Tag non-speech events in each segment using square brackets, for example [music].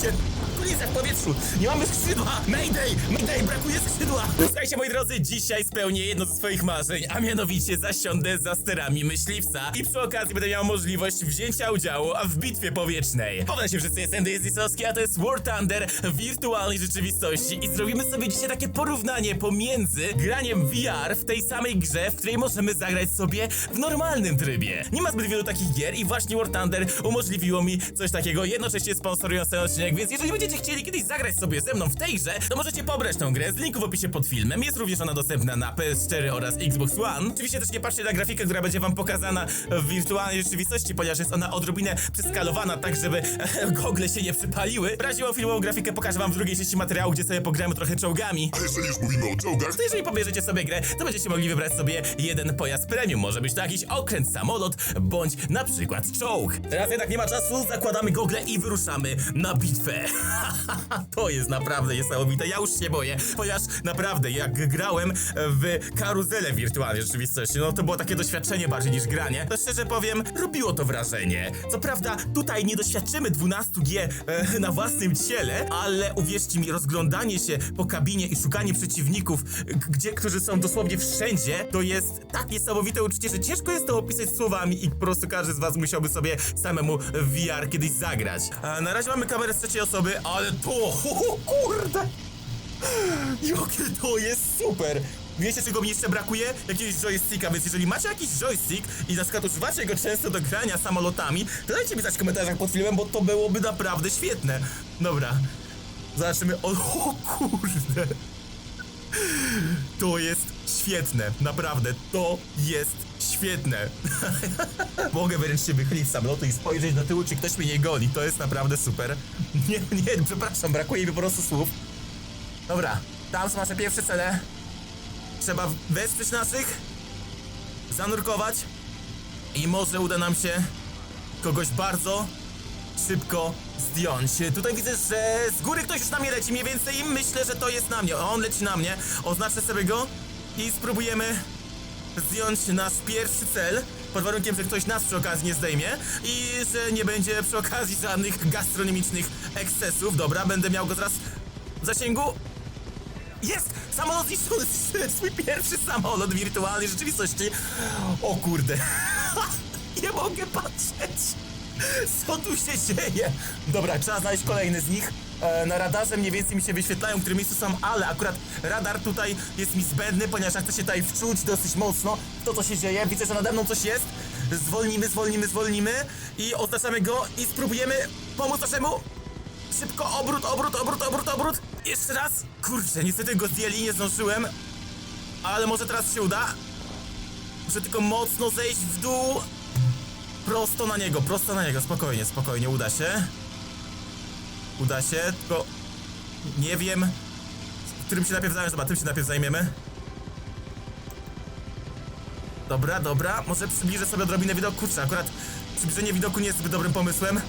Listen. W powietrzu! Nie mamy skrzydła! Mayday! Mayday! Brakuje skrzydła! Słuchajcie, moi drodzy, dzisiaj spełnię jedno ze swoich marzeń, a mianowicie zasiądę za sterami myśliwca i przy okazji będę miał możliwość wzięcia udziału w bitwie powietrznej. Powiedzcie się wszyscy, jestem Denis Lisowski, a to jest War Thunder w wirtualnej rzeczywistości i zrobimy sobie dzisiaj takie porównanie pomiędzy graniem VR w tej samej grze, w której możemy zagrać sobie w normalnym trybie. Nie ma zbyt wielu takich gier i właśnie War Thunder umożliwiło mi coś takiego, jednocześnie sponsorując ten odcinek, więc jeżeli będziecie chcieli kiedyś zagrać sobie ze mną w tej grze, to możecie pobrać tą grę z linku w opisie pod filmem. Jest również ona dostępna na PS4 oraz Xbox One. Oczywiście też nie patrzcie na grafikę, która będzie wam pokazana w wirtualnej rzeczywistości, ponieważ jest ona odrobinę przeskalowana, tak żeby [laughs] gogle się nie przypaliły. Prawdziwą filmową grafikę pokażę wam w drugiej części materiału, gdzie sobie pogramy trochę czołgami. A jeżeli już mówimy o czołgach, To jeżeli pobierzecie sobie grę, to będziecie mogli wybrać sobie jeden pojazd premium. Może być to jakiś okręt, samolot, bądź na przykład czołg. Teraz jednak nie ma czasu, zakładamy gogle i wyruszamy na bitwę. [laughs] [laughs] to jest naprawdę niesamowite, ja już się boję, ponieważ naprawdę jak grałem w karuzelę wirtualnej rzeczywistości, no to było takie doświadczenie bardziej niż granie, to szczerze powiem, robiło to wrażenie. Co prawda tutaj nie doświadczymy 12G e, [laughs] na własnym ciele, ale uwierzcie mi, rozglądanie się po kabinie i szukanie przeciwników, gdzie, którzy są dosłownie wszędzie, to jest tak niesamowite uczucie, że ciężko jest to opisać słowami i po prostu każdy z was musiałby sobie samemu w VR kiedyś zagrać. A na razie mamy kamerę z trzeciej osoby, ale to, [laughs] o, kurde, jakie to jest super! Wiecie, czego mi jeszcze brakuje? Jakiegoś joysticka, więc jeżeli macie jakiś joystick i na przykład używacie go często do grania samolotami, to dajcie mi znać w komentarzach pod filmem, bo to byłoby naprawdę świetne. Dobra, zobaczymy. O, [laughs] o kurde! To jest świetne, naprawdę, to jest świetne. [laughs] Mogę wręcz się wychylić z samolotu i spojrzeć do tyłu, czy ktoś mnie nie goni. To jest naprawdę super. [laughs] Nie, nie, przepraszam, brakuje mi po prostu słów. Dobra, tam są nasze pierwsze cele. Trzeba wesprzeć naszych, zanurkować i może uda nam się kogoś bardzo szybko zdjąć. Tutaj widzę, że z góry ktoś już na mnie leci mniej więcej myślę, że to jest na mnie. On leci na mnie. Oznaczę sobie go i spróbujemy zdjąć nasz pierwszy cel. Pod warunkiem, że ktoś nas przy okazji nie zdejmie i że nie będzie przy okazji żadnych gastronomicznych ekscesów. Dobra, będę miał go teraz w zasięgu. Jest! Samolot zniszczony! Swój pierwszy samolot w wirtualnej rzeczywistości. O kurde. [laughs] Nie mogę patrzeć. [laughs] Co tu się dzieje? Dobra, trzeba znaleźć kolejny z nich. E, na radarze mniej więcej mi się wyświetlają, w którym miejscu są, ale akurat radar tutaj jest mi zbędny, ponieważ ja chcę się tutaj wczuć dosyć mocno w to, co się dzieje. Widzę, że nade mną coś jest. Zwolnimy, zwolnimy, zwolnimy i oznaczamy go i spróbujemy pomóc naszemu Szybko, obrót, obrót, obrót, obrót, obrót. Jeszcze raz. Kurczę, niestety go zdjęli, nie zdążyłem. Ale może teraz się uda. Muszę tylko mocno zejść w dół. Prosto na niego, prosto na niego. Spokojnie, spokojnie, uda się. Uda się, tylko nie wiem, którym się najpierw zająć. Dobra, tym się najpierw zajmiemy. Dobra, dobra, może przybliżę sobie odrobinę widok. Kurczę, akurat przybliżenie widoku nie jest zbyt dobrym pomysłem.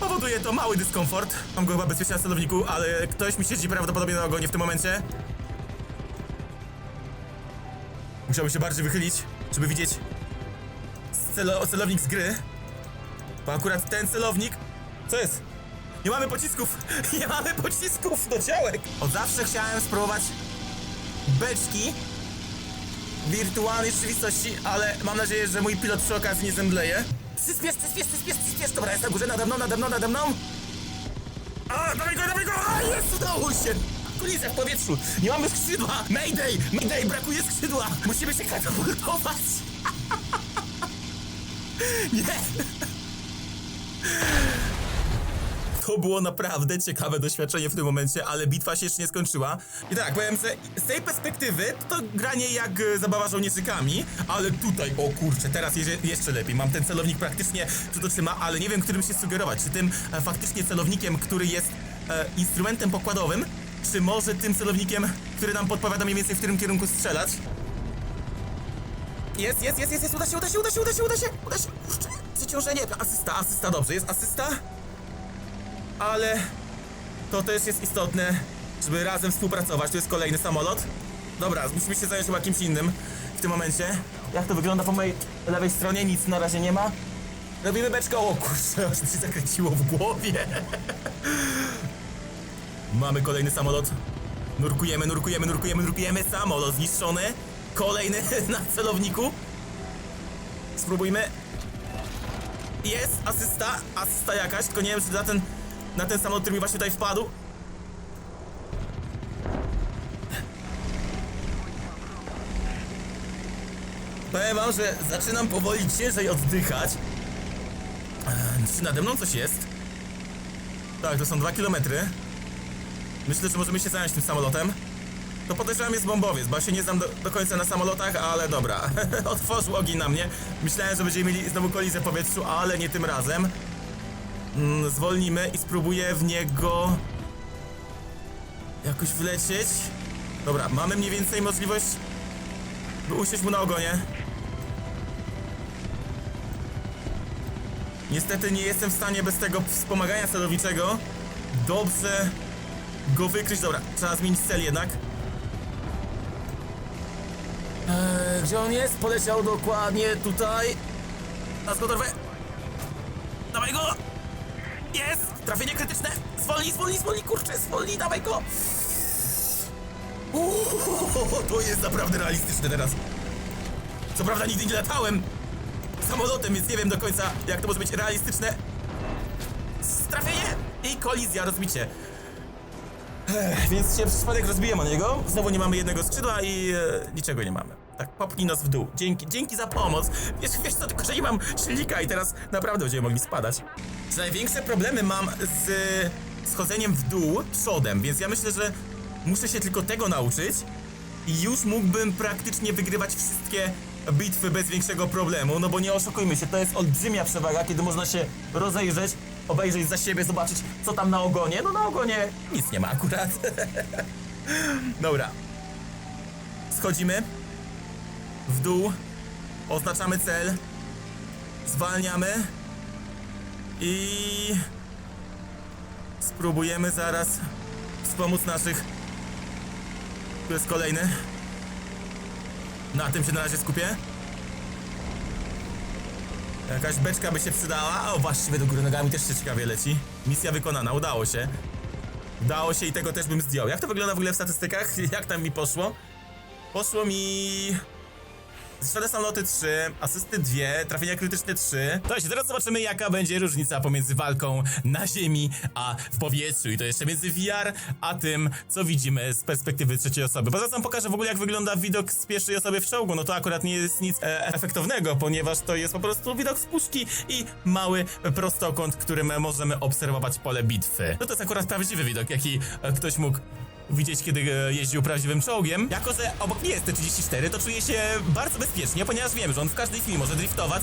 Powoduje to mały dyskomfort. Mam go chyba bezpiecznie na stanowniku, ale ktoś mi siedzi prawdopodobnie na ogonie w tym momencie. Musiałbym się bardziej wychylić, żeby widzieć celo celownik z gry. Bo akurat ten celownik... Co jest? Nie mamy pocisków! [laughs] Nie mamy pocisków do działek! Od zawsze chciałem spróbować beczki wirtualnej rzeczywistości, ale mam nadzieję, że mój pilot przy okazji nie zemdleje. Przyspiesz, przyspiesz, przyspiesz, przyspiesz! Dobra, jest na górze, nade mną, nade mną, nade mną! A, dawaj go, dawaj go! A, jest, udało się! Kolizja w powietrzu! Nie mamy skrzydła! Mayday! Mayday, brakuje skrzydła! Musimy się katapultować! [laughs] Nie! To było naprawdę ciekawe doświadczenie w tym momencie, ale bitwa się jeszcze nie skończyła. I tak, powiem, że z tej perspektywy to, granie jak e, zabawa żołnierzykami, ale tutaj, o kurczę, teraz jeszcze lepiej. Mam ten celownik praktycznie przed oczyma, ale nie wiem, którym się sugerować. Czy tym e, faktycznie celownikiem, który jest e, instrumentem pokładowym, czy może tym celownikiem, który nam podpowiada mniej więcej w którym kierunku strzelać? Jest, jest, jest, jest, jest, uda się, uda się, uda się, uda się, uda się, uda się. Kurczę, przeciążenie, asysta, asysta, dobrze, jest asysta ale to też jest istotne, żeby razem współpracować. Tu jest kolejny samolot. Dobra, musimy się zająć chyba kimś innym w tym momencie. Jak to wygląda po mojej lewej stronie? Nic na razie nie ma. Robimy beczkę. O kurczę, aż mi się zakręciło w głowie. Mamy kolejny samolot. Nurkujemy, nurkujemy, nurkujemy, nurkujemy. Samolot zniszczony. Kolejny [laughs] na celowniku. Spróbujmy. Jest asysta, asysta jakaś, tylko nie wiem, czy na ten, na ten samolot, który mi właśnie tutaj wpadł. Powiem wam, że zaczynam powoli ciężej oddychać. Eee, Czy nade mną coś jest? Tak, to są dwa kilometry. Myślę, że możemy się zająć tym samolotem. To podejrzewam jest bombowiec, bo ja się nie znam do, do końca na samolotach, ale dobra. [laughs] Otworzył ogień na mnie. Myślałem, że będziemy mieli znowu kolizję w powietrzu, ale nie tym razem. Mm, zwolnimy i spróbuję w niego... jakoś wlecieć. Dobra, mamy mniej więcej możliwość, by usiąść mu na ogonie. Niestety nie jestem w stanie bez tego wspomagania celowniczego dobrze go wykryć. Dobra, trzeba zmienić cel jednak. Gdzie on jest? Poleciał dokładnie tutaj. Na skotorowe. Dawaj go! Jest! Trafienie krytyczne! Zwolnij, zwolnij, zwolnij, kurczę, zwolnij, dawaj go! Uuu, to jest naprawdę realistyczne teraz. Co prawda nigdy nie latałem samolotem, więc nie wiem do końca jak to może być realistyczne. Trafienie i kolizja, rozbicie. Ech, więc się przypadek rozbiłem o niego. Znowu nie mamy jednego skrzydła i e, niczego nie mamy. Tak, popnij nos w dół. Dzięki, dzięki za pomoc. Wiesz, wiesz co, tylko że nie mam silnika i teraz naprawdę będziemy mogli spadać. Największe problemy mam z schodzeniem w dół przodem, więc ja myślę, że muszę się tylko tego nauczyć i już mógłbym praktycznie wygrywać wszystkie bitwy bez większego problemu, no bo nie oszukujmy się, to jest olbrzymia przewaga, kiedy można się rozejrzeć, obejrzeć za siebie, zobaczyć co tam na ogonie. No na ogonie nic nie ma akurat. [laughs] Dobra. Schodzimy w dół, oznaczamy cel, zwalniamy i spróbujemy zaraz wspomóc naszych. Tu jest kolejny. Na tym się na razie skupię. Jakaś beczka by się przydała. O, właściwie do góry nogami też się ciekawie leci. Misja wykonana, udało się. Udało się i tego też bym zdjął. Jak to wygląda w ogóle w statystykach? Jak tam mi poszło? Poszło mi... Zniszczone samoloty 3, asysty 2, trafienia krytyczne 3. To się teraz zobaczymy jaka będzie różnica pomiędzy walką na ziemi, a w powietrzu. I to jeszcze między VR, a tym, co widzimy z perspektywy trzeciej osoby. Poza tym pokażę w ogóle jak wygląda widok z pierwszej osoby w czołgu. No to akurat nie jest nic e, efektownego, ponieważ to jest po prostu widok z puszki i mały prostokąt, którym możemy obserwować pole bitwy. No to jest akurat prawdziwy widok, jaki e, ktoś mógł widzieć, kiedy e, jeździł prawdziwym czołgiem. Jako, że obok mnie jest T-34, to czuję się bardzo bezpiecznie, ponieważ wiem, że on w każdej chwili może driftować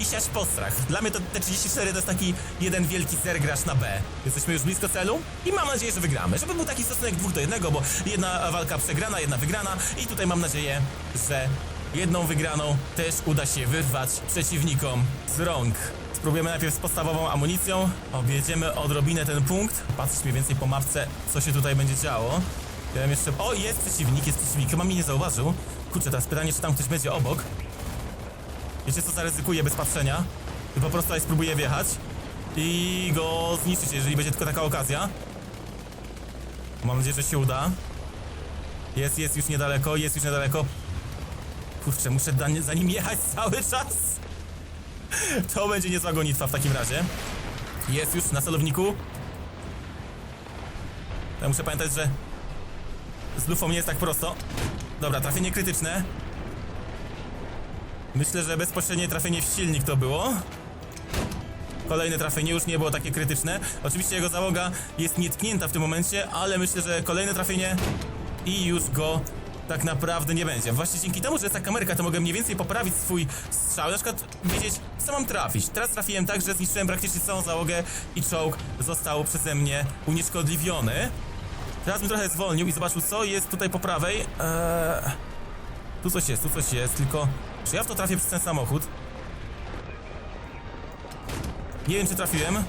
i siać postrach. Dla mnie to T-34 to jest taki jeden wielki zergrasz na B. Jesteśmy już blisko celu i mam nadzieję, że wygramy. Żeby był taki stosunek dwóch do jednego, bo jedna walka przegrana, jedna wygrana i tutaj mam nadzieję, że jedną wygraną też uda się wyrwać przeciwnikom z rąk. Spróbujemy najpierw z podstawową amunicją. Objedziemy odrobinę ten punkt. Patrzeć mniej więcej po mapce, co się tutaj będzie działo. Wiem jeszcze... O, jest przeciwnik, jest przeciwnik. Chyba mnie nie zauważył. Kurczę, teraz pytanie, czy tam ktoś będzie obok. Wiecie co, zaryzykuję bez patrzenia. I po prostu spróbuję wjechać. I go zniszczyć, jeżeli będzie tylko taka okazja. Mam nadzieję, że się uda. Jest, jest już niedaleko, jest już niedaleko. Kurczę, muszę za nim jechać [laughs] cały czas. [laughs] To będzie niezła gonitwa w takim razie. Jest już na celowniku. Ja muszę pamiętać, że z lufą nie jest tak prosto. Dobra, trafienie krytyczne. Myślę, że bezpośrednie trafienie w silnik to było. Kolejne trafienie już nie było takie krytyczne. Oczywiście jego załoga jest nietknięta w tym momencie, ale myślę, że kolejne trafienie i już go tak naprawdę nie będzie. Właśnie dzięki temu, że jest ta kamerka, to mogę mniej więcej poprawić swój strzał, na przykład wiedzieć, co mam trafić. Teraz trafiłem tak, że zniszczyłem praktycznie całą załogę i czołg został przeze mnie unieszkodliwiony. Teraz bym trochę zwolnił i zobaczył, co jest tutaj po prawej. Eee... Tu coś jest, tu coś jest, tylko czy ja w to trafię przez ten samochód? Nie wiem, czy trafiłem.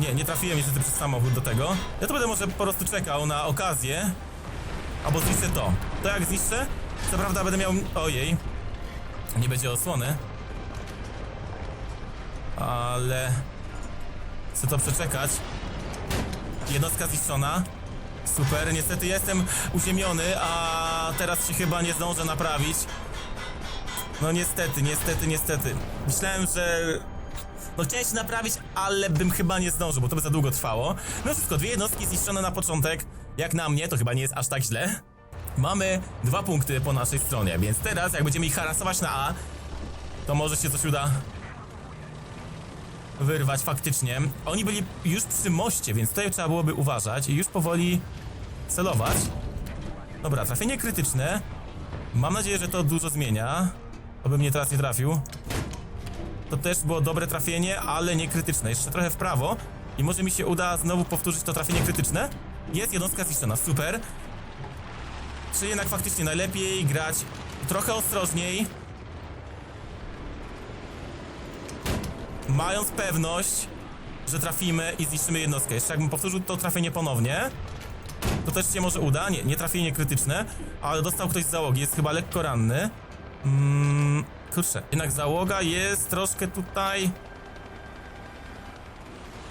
Nie, nie trafiłem niestety przez samochód do tego. Ja to będę może po prostu czekał na okazję. Albo zniszczę to. To jak zniszczę, co prawda będę miał... Ojej. Nie będzie osłony. Ale chcę to przeczekać. Jednostka zniszczona. Super, niestety jestem uziemiony, a teraz się chyba nie zdążę naprawić. No niestety, niestety, niestety. Myślałem, że... No chciałem się naprawić, ale bym chyba nie zdążył, bo to by za długo trwało. No wszystko, dwie jednostki zniszczone na początek. Jak na mnie, to chyba nie jest aż tak źle. Mamy dwa punkty po naszej stronie, więc teraz jak będziemy ich harasować na A, to może się coś uda wyrwać faktycznie. Oni byli już przy moście, więc tutaj trzeba byłoby uważać i już powoli celować. Dobra, trafienie krytyczne. Mam nadzieję, że to dużo zmienia. Oby mnie teraz nie trafił. To też było dobre trafienie, ale nie krytyczne. Jeszcze trochę w prawo i może mi się uda znowu powtórzyć to trafienie krytyczne. Jest jednostka zniszczona, super. Czy jednak faktycznie najlepiej grać trochę ostrożniej, mając pewność, że trafimy i zniszczymy jednostkę. Jeszcze jakbym powtórzył to trafienie ponownie, to też się może uda. Nie, nie trafienie krytyczne, ale dostał ktoś z załogi, jest chyba lekko ranny. Mm, kurczę, jednak załoga jest troszkę tutaj...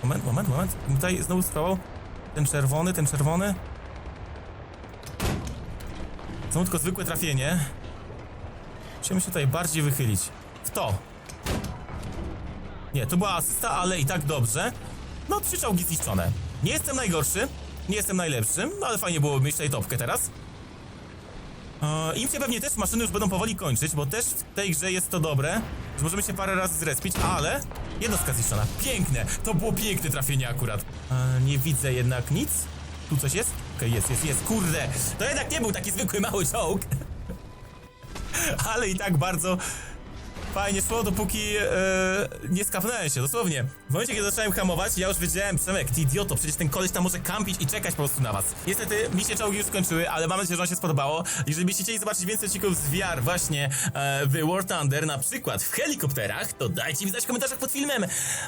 Moment, moment, moment. Tutaj znowu spróbował ten czerwony, ten czerwony. Znowu tylko zwykłe trafienie. Musimy się tutaj bardziej wychylić. W to. Nie, to była asysta, ale i tak dobrze. No, trzy czołgi zniszczone. Nie jestem najgorszy, nie jestem najlepszym, no ale fajnie było mieć tutaj topkę teraz. Eee, Im się pewnie też maszyny już będą powoli kończyć, bo też w tej grze jest to dobre, że możemy się parę razy zrespić, ale jednostka zniszczona. Piękne! To było piękne trafienie akurat. Eee, nie widzę jednak nic. Tu coś jest? Okej, jest, jest, jest. Kurde! To jednak nie był taki zwykły mały czołg. [laughs] ale i tak bardzo fajnie szło, dopóki e, nie skapnąłem się, dosłownie. W momencie, kiedy zacząłem hamować, ja już wiedziałem, Przemek, ty idioto, przecież ten koleś tam może kampić i czekać po prostu na was. Niestety, mi się czołgi już skończyły, ale mam nadzieję, że wam się spodobało. Jeżeli byście chcieli zobaczyć więcej odcinków z VR właśnie e, w War Thunder, na przykład w helikopterach, to dajcie mi znać w komentarzach pod filmem.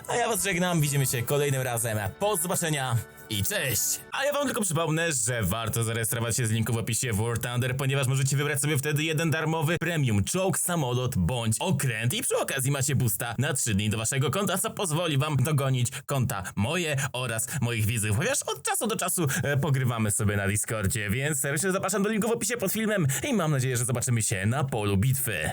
A ja was żegnam, widzimy się kolejnym razem. Po zobaczenia i cześć! A ja wam tylko przypomnę, że warto zarejestrować się z linku w opisie w War Thunder, ponieważ możecie wybrać sobie wtedy jeden darmowy premium czołg, samolot bądź okręt i przy okazji macie boosta na 3 dni do waszego konta, co pozwoli wam dogonić konta moje oraz moich widzów, ponieważ od czasu do czasu e, pogrywamy sobie na Discordzie, więc serdecznie zapraszam do linku w opisie pod filmem i mam nadzieję, że zobaczymy się na polu bitwy.